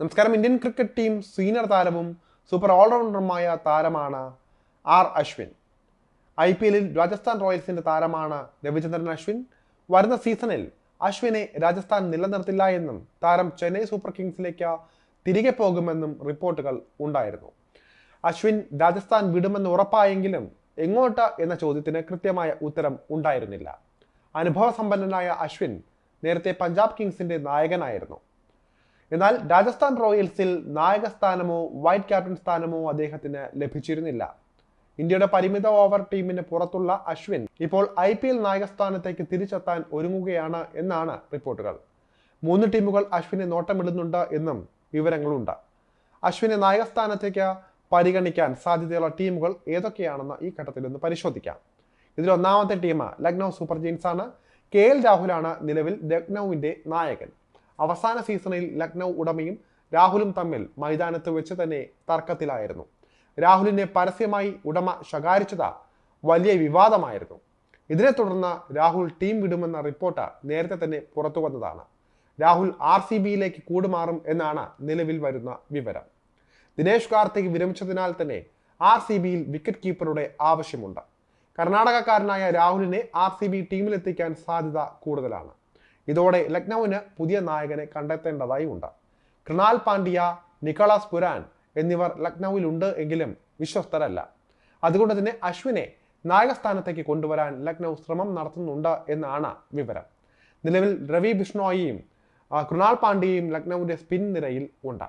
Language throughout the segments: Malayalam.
നമസ്കാരം. ഇന്ത്യൻ ക്രിക്കറ്റ് ടീം സീനിയർ താരവും സൂപ്പർ ഓൾറൗണ്ടറുമായ താരമാണ് ആർ അശ്വിൻ. ഐ പി എല്ലിൽ രാജസ്ഥാൻ റോയൽസിന്റെ താരമാണ് രവിചന്ദ്രൻ അശ്വിൻ. വരുന്ന സീസണിൽ അശ്വിനെ രാജസ്ഥാൻ നിലനിർത്തില്ല എന്നും താരം ചെന്നൈ സൂപ്പർ കിങ്സിലേക്ക് തിരികെ പോകുമെന്നും റിപ്പോർട്ടുകൾ ഉണ്ടായിരുന്നു. അശ്വിൻ രാജസ്ഥാൻ വിടുമെന്ന് ഉറപ്പായെങ്കിലും എങ്ങോട്ട് എന്ന ചോദ്യത്തിന് കൃത്യമായ ഉത്തരം ഉണ്ടായിരുന്നില്ല. അനുഭവസമ്പന്നനായ അശ്വിൻ നേരത്തെ പഞ്ചാബ് കിങ്സിന്റെ നായകനായിരുന്നു. എന്നാൽ രാജസ്ഥാൻ റോയൽസിൽ നായക സ്ഥാനമോ വൈറ്റ് ക്യാപ്റ്റൻ സ്ഥാനമോ അദ്ദേഹത്തിന് ലഭിച്ചിരുന്നില്ല. ഇന്ത്യയുടെ പരിമിത ഓവർ ടീമിന് പുറത്തുള്ള അശ്വിൻ ഇപ്പോൾ ഐ പി എൽ നായകസ്ഥാനത്തേക്ക് തിരിച്ചെത്താൻ ഒരുങ്ങുകയാണ് എന്നാണ് റിപ്പോർട്ടുകൾ. മൂന്ന് ടീമുകൾ അശ്വിനെ നോട്ടമിടുന്നുണ്ട് എന്നും വിവരങ്ങളുണ്ട്. അശ്വിനെ നായകസ്ഥാനത്തേക്ക് പരിഗണിക്കാൻ സാധ്യതയുള്ള ടീമുകൾ ഏതൊക്കെയാണെന്ന് ഈ ഘട്ടത്തിൽ ഒന്ന് പരിശോധിക്കാം. ഇതിൽ ഒന്നാമത്തെ ടീം ലക്നൗ സൂപ്പർ ജീൻസ് ആണ് കെ എൽ രാഹുലാണ് നിലവിൽ ലക്നൌവിന്റെ നായകൻ. അവസാന സീസണിൽ ലക്നൗ ഉടമയും രാഹുലും തമ്മിൽ മൈതാനത്ത് വെച്ച് തന്നെ തർക്കത്തിലായിരുന്നു. രാഹുലിനെ പരസ്യമായി ഉടമ ശകാരിച്ചത് വലിയ വിവാദമായിരുന്നു. ഇതിനെ തുടർന്ന് രാഹുൽ ടീം വിടുമെന്ന റിപ്പോർട്ട് നേരത്തെ തന്നെ പുറത്തു വന്നതാണ്. രാഹുൽ ആർ സി ബിയിലേക്ക് കൂടുമാറും എന്നാണ് നിലവിൽ വരുന്ന വിവരം. ദിനേഷ് കാർത്തിക് വിരമിച്ചതിനാൽ തന്നെ ആർ സി ബിയിൽ വിക്കറ്റ് കീപ്പറുടെ ആവശ്യമുണ്ട്. കർണാടകക്കാരനായ രാഹുലിനെ ആർ സി ബി ടീമിലെത്തിക്കാൻ സാധ്യത കൂടുതലാണ്. ഇതോടെ ലക്നൌവിന് പുതിയ നായകനെ കണ്ടെത്തേണ്ടതായി ഉണ്ട്. കൃണാൽ പാണ്ഡ്യ നിക്കോളാസ് പുരാൻ എന്നിവർ ലക്നൌവിലുണ്ട് എങ്കിലും വിശ്വസ്തരല്ല. അതുകൊണ്ട് തന്നെ അശ്വിനെ നായകസ്ഥാനത്തേക്ക് കൊണ്ടുവരാൻ ലക്നൗ ശ്രമം നടത്തുന്നുണ്ട് എന്നാണ് വിവരം. നിലവിൽ രവി ബിഷ്ണോയിയും കൃണാൽ പാണ്ഡ്യയും ലക്നൌവിന്റെ സ്പിൻ നിരയിൽ ഉണ്ട്.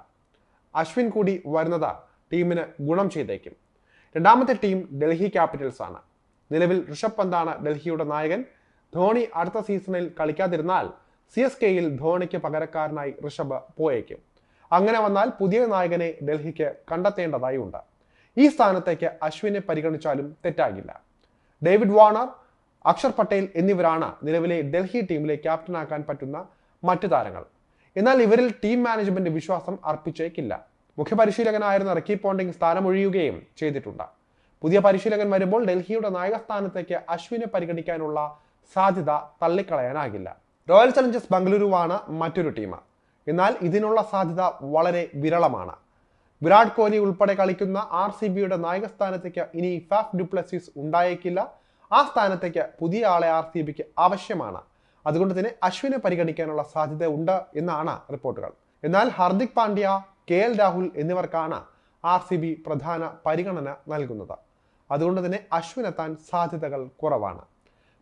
അശ്വിൻ കൂടി വരുന്നത് ടീമിന് ഗുണം ചെയ്തേക്കും. രണ്ടാമത്തെ ടീം ഡൽഹി ക്യാപിറ്റൽസ് ആണ്. നിലവിൽ ഋഷഭ് പന്താണ് ഡൽഹിയുടെ നായകൻ. ധോണി അടുത്ത സീസണിൽ കളിക്കാതിരുന്നാൽ സി എസ് കെയിൽ ധോണിക്ക് പകരക്കാരനായി ഋഷഭ് പോയേക്കും. അങ്ങനെ വന്നാൽ പുതിയ നായകനെ ഡൽഹിക്ക് കണ്ടെത്തേണ്ടതായി ഉണ്ട്. ഈ സ്ഥാനത്തേക്ക് അശ്വിനെ പരിഗണിച്ചാലും തെറ്റാകില്ല. ഡേവിഡ് വാണർ അക്ഷർ പട്ടേൽ എന്നിവരാണ് നിലവിലെ ഡൽഹി ടീമിലെ ക്യാപ്റ്റനാക്കാൻ പറ്റുന്ന മറ്റു താരങ്ങൾ. എന്നാൽ ഇവരിൽ ടീം മാനേജ്മെന്റ് വിശ്വാസം അർപ്പിച്ചേക്കില്ല. മുഖ്യപരിശീലകനായിരുന്ന റിക്കി പോണ്ടിങ് സ്ഥാനമൊഴിയുകയും ചെയ്തിട്ടുണ്ട്. പുതിയ പരിശീലകൻ വരുമ്പോൾ ഡൽഹിയുടെ നായക സ്ഥാനത്തേക്ക് അശ്വിനെ പരിഗണിക്കാനുള്ള സാധ്യത തള്ളിക്കളയാനാകില്ല. റോയൽ ചലഞ്ചേഴ്സ് ബംഗളൂരുവാണ് മറ്റൊരു ടീം എന്നാൽ ഇതിനുള്ള സാധ്യത വളരെ വിരളമാണ്. വിരാട് കോഹ്ലി ഉൾപ്പെടെ കളിക്കുന്ന ആർ സി ബിയുടെ നായക സ്ഥാനത്തേക്ക് ഇനി ഫാഫ് ഡുപ്ലസിസ് ഉണ്ടായേക്കില്ല. ആ സ്ഥാനത്തേക്ക് പുതിയ ആളെ ആർ സി ബിക്ക് ആവശ്യമാണ്. അതുകൊണ്ട് തന്നെ അശ്വിനെ പരിഗണിക്കാനുള്ള സാധ്യത ഉണ്ട് എന്നാണ് റിപ്പോർട്ടുകൾ. എന്നാൽ ഹാർദിക് പാണ്ഡ്യ കെ എൽ രാഹുൽ എന്നിവർക്കാണ് ആർ സി ബി പ്രധാന പരിഗണന നൽകുന്നത്. അതുകൊണ്ട് തന്നെ അശ്വിനെത്താൻ സാധ്യതകൾ കുറവാണ്.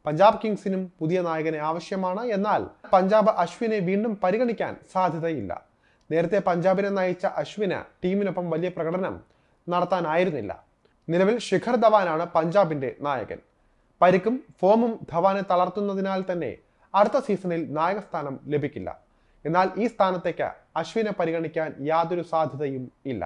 പഞ്ചാബ് കിങ്സിനും പുതിയ നായകനെ ആവശ്യമാണ്. എന്നാൽ പഞ്ചാബ് അശ്വിനെ വീണ്ടും പരിഗണിക്കാൻ സാധ്യതയില്ല. നേരത്തെ പഞ്ചാബിനെ നയിച്ച അശ്വിന് ടീമിനൊപ്പം വലിയ പ്രകടനം നടത്താനായിരുന്നില്ല. നിലവിൽ ശിഖർ ധവാനാണ് പഞ്ചാബിന്റെ നായകൻ. പരിക്കും ഫോമും ധവാനെ തളർത്തുന്നതിനാൽ തന്നെ അടുത്ത സീസണിൽ നായകസ്ഥാനം ലഭിക്കില്ല. എന്നാൽ ഈ സ്ഥാനത്തേക്ക് അശ്വിനെ പരിഗണിക്കാൻ യാതൊരു സാധ്യതയും ഇല്ല.